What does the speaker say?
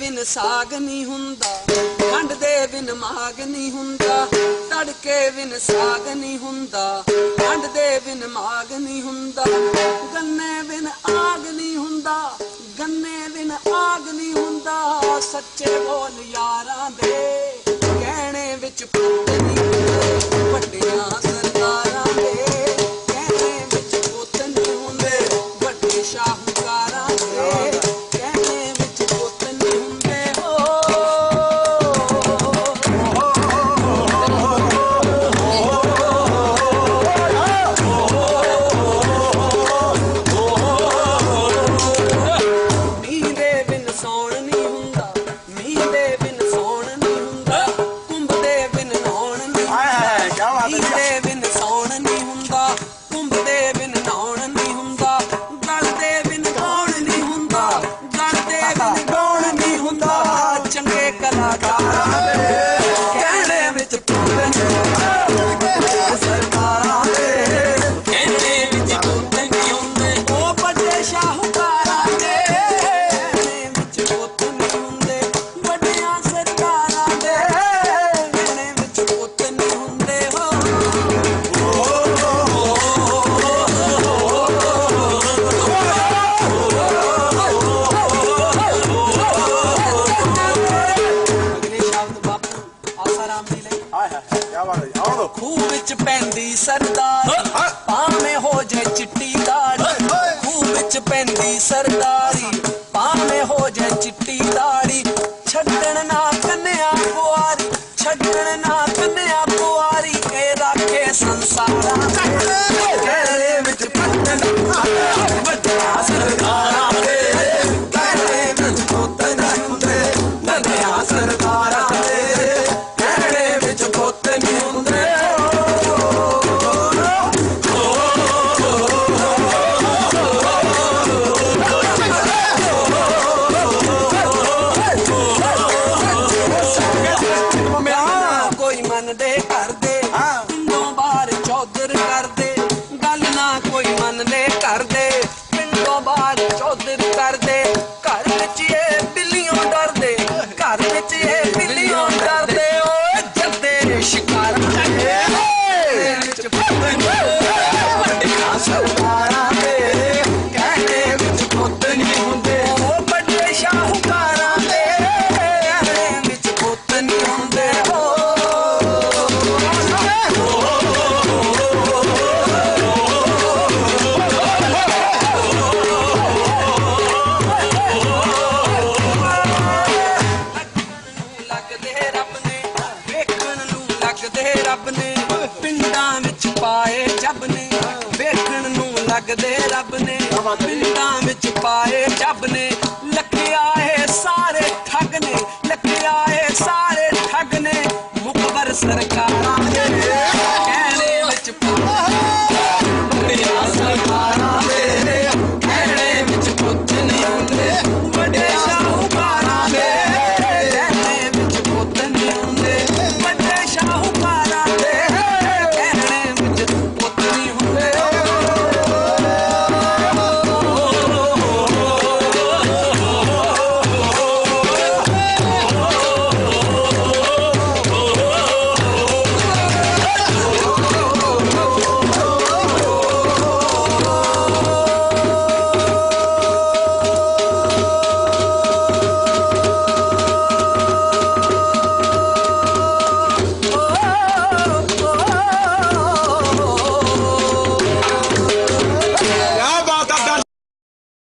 ਬਿਨ ਸਾਗ ਨਹੀਂ ਹੁੰਦਾ, ਖੰਡ ਦੇ ਬਿਨ ਮਾਗ ਨਹੀਂ ਹੁੰਦਾ, ਤੜਕੇ ਬਿਨ ਸਾਗ ਨਹੀਂ ਹੁੰਦਾ, ਖੰਡ ਦੇ ਬਿਨ ਮਾਗ ਨਹੀਂ ਹੁੰਦਾ, ਗੰਨੇ ਬਿਨ ਆਗ ਨਹੀਂ ਹੁੰਦਾ, ਗੰਨੇ ਬਿਨ ਆਗ ਨਹੀਂ ਹੁੰਦਾ, ਸੱਚੇ ਬੋਲ ਯਾਰਾਂ ਦੇ ਕਹਿਣੇ ਵਿੱਚ Hallelujah. ਹਾਏ ਵਿੱਚ ਪੈਂਦੀ ਸਰਦਾਰੀ ਭਾਵੇਂ ਹੋ ਜਾ ਚਿੱਟੀ ਦਾੜੀ ਖੂਹ ਵਿੱਚ ਪੈਂਦੀ ਸਰਦਾਰੀ ਭਾਵੇਂ ਹੋ ਜੇ ਸਕਦੇ ਰੱਬ ਨੇ। ਪਿੰਡਾਂ ਵਿੱਚ ਪਾਏ ਜੱਬ ਨੇ। ਲੱਕਿਆ ਏ ਸਾਰੇ ਠੱਗ ਨੇ। ਲੱਕਿਆ ਏ ਸਾਰੇ ਠੱਗ ਨੇ। ਮੁਕਬਰ ਸਰਕਾਰ